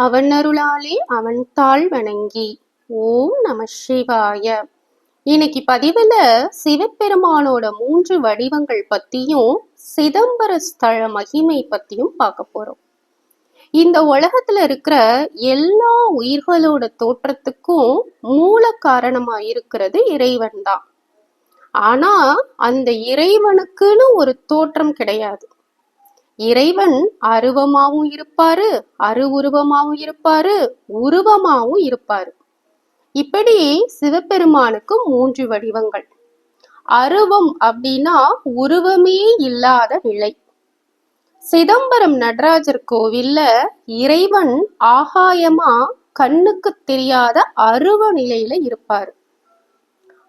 அவனருளாலே அவன் தாழ் வணங்கி. ஓம் நம சிவாய. இன்னைக்கு பதிவுல சிவபெருமானோட மூன்று வடிவங்கள் பற்றியும் சிதம்பர ஸ்தல மகிமை பற்றியும் பார்க்க போறோம். இந்த உலகத்துல இருக்கிற எல்லா உயிர்களோட தோற்றத்துக்கும் மூல காரணமா இருக்கிறது இறைவன் தான். ஆனா அந்த இறைவனுக்குன்னு ஒரு தோற்றம் கிடையாது. இறைவன் அருவமாவும் இருப்பாரு அருவுருவமாவும் இருப்பாரு உருவமாவும் இருப்பாரு. இப்படி சிவபெருமானுக்கு மூன்று வடிவங்கள். அருவம் அப்படின்னா உருவமே இல்லாத நிலை. சிதம்பரம் நடராஜர் கோவில்ல இறைவன் ஆகாயமா கண்ணுக்கு தெரியாத அருவ நிலையில இருப்பாரு.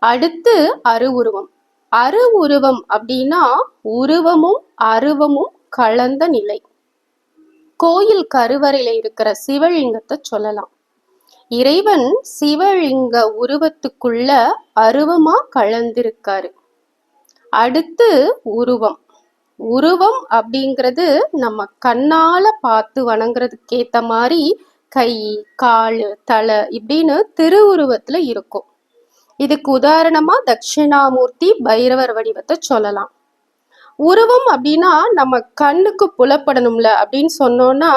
அடுத்து அருவுருவம். அருவுருவம் அப்படின்னா உருவமும் அருவமும் கலந்த நிலை. கோயில் கருவறையில இருக்கிற சிவலிங்கத்தை சொல்லலாம். இறைவன் சிவலிங்க உருவத்துக்குள்ள அருவமா கலந்திருக்காரு. அடுத்து உருவம். உருவம் அப்படிங்கிறது நம்ம கண்ணால பார்த்து வணங்குறதுக்கு ஏத்த மாதிரி கை கால் தலை இப்படின்னு திருவுருவத்துல இருக்கும். இதுக்கு உதாரணமா தட்சிணாமூர்த்தி பைரவர் வடிவத்தை சொல்லலாம். உருவம் அப்படின்னா நம்ம கண்ணுக்கு புலப்படணும்ல அப்படின்னு சொன்னோம்னா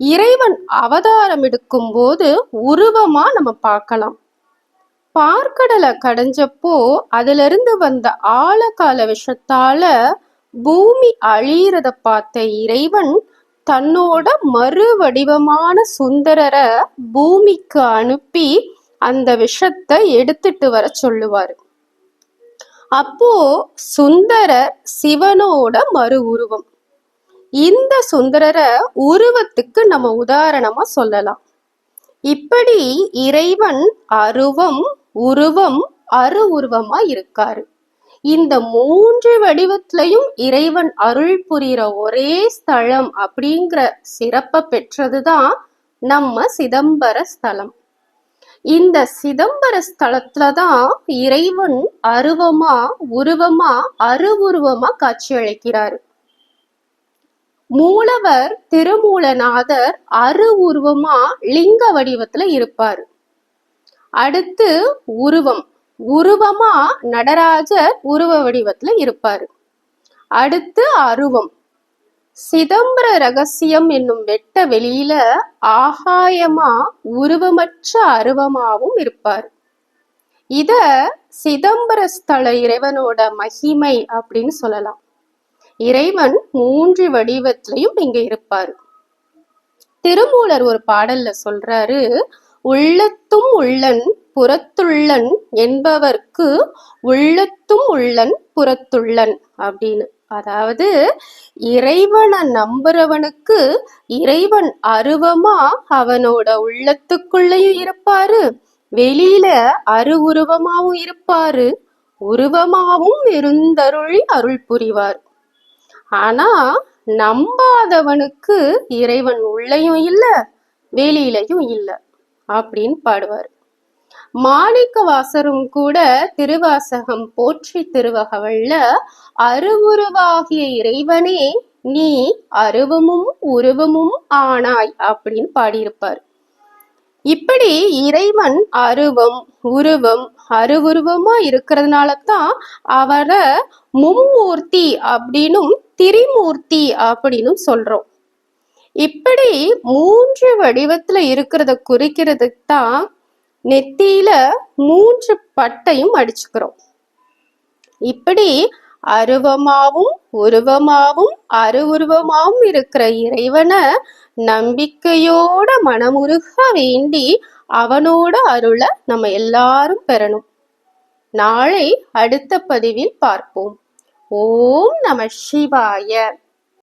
இறைவன் அவதாரம் எடுக்கும் போது உருவமா நம்ம பார்க்கலாம். பார்க்கடலை கடைஞ்சப்போ அதுல இருந்து வந்த ஆழகால விஷத்தால பூமி அழியிறத பார்த்த இறைவன் தன்னோட மறு வடிவமான சுந்தரரை பூமிக்கு அனுப்பி அந்த விஷத்தை எடுத்துட்டு வர சொல்லுவாரு. அப்போ சுந்தரர் சிவனோட மறு உருவம். இந்த சுந்தரரை உருவத்துக்கு நம்ம உதாரணமா சொல்லலாம். இப்படி இறைவன் அருவம் உருவம் அரு உருவமா இருக்காரு. இந்த மூன்று வடிவத்திலையும் இறைவன் அருள் புரிகிற ஒரே ஸ்தலம் அப்படிங்கிற சிறப்பை பெற்றதுதான் நம்ம சிதம்பர ஸ்தலம். இந்த சிதம்பர ஸ்தலத்துல தான் இறைவன் அருவமா உருவமா அருவுருவமா காட்சியளிக்கிறாரு. மூலவர் திருமூலநாதர் அரு உருவமா லிங்க வடிவத்துல இருப்பாரு. அடுத்து உருவம் உருவமா நடராஜர் உருவ வடிவத்துல இருப்பாரு. அடுத்து அருவம் சிதம்பர ரகசியம் என்னும் வெட்ட வெளியில ஆகாயமா உருவமற்ற அருவமாவும் இருப்பார். இத சிதம்பர ஸ்தல இறைவனோட மகிமை அப்படின்னு சொல்லலாம். இறைவன் மூன்று வடிவத்திலையும் இங்க இருப்பாரு. திருமூலர் ஒரு பாடல்ல சொல்றாரு உள்ளத்தும் உள்ளன் புறத்துள்ளன் என்பவர்க்கு உள்ளத்தும் உள்ளன் புறத்துள்ளன் அப்படின்னு. அதாவது இறைவனை நம்புறவனுக்கு இறைவன் அருவமா அவனோட உள்ளத்துக்குள்ளேயும் இருப்பாரு. வெளியில அரு உருவமாவும் இருப்பாரு. உருவமாவும் இருந்தருளி அருள் புரிவார். ஆனா நம்பாதவனுக்கு இறைவன் உள்ளயும் இல்ல வெளியிலையும் இல்ல அப்படின்னு பாடுவார். மாணிக்க வாசரும் கூட திருவாசகம் போற்றி திருவகவல்ல அருவுருவாகிய இறைவனே நீ அருவமும் உருவமும் ஆனாய் அப்படின்னு பாடியிருப்பார். இப்படி இறைவன் அருவம் உருவம் அருவுருவமா இருக்கிறதுனால தான் அவரை மும்மூர்த்தி அப்படின்னும் திரிமூர்த்தி அப்படின்னும் சொல்றோம். இப்படி மூன்று வடிவத்துல இருக்கிறத குறிக்கிறதுக்கு தான் நெத்தியில மூன்று பட்டையும் அடிச்சுக்கிறோம். இப்படி அருவமாவும் உருவமாவும் அருவுருவமாவும் இருக்கிற இறைவனை நம்பிக்கையோட மனமுருக வேண்டி அவனோட அருளை நம்ம எல்லாரும் பெறணும். நாளை அடுத்த பதிவில் பார்ப்போம். ஓம் நம சிவாய.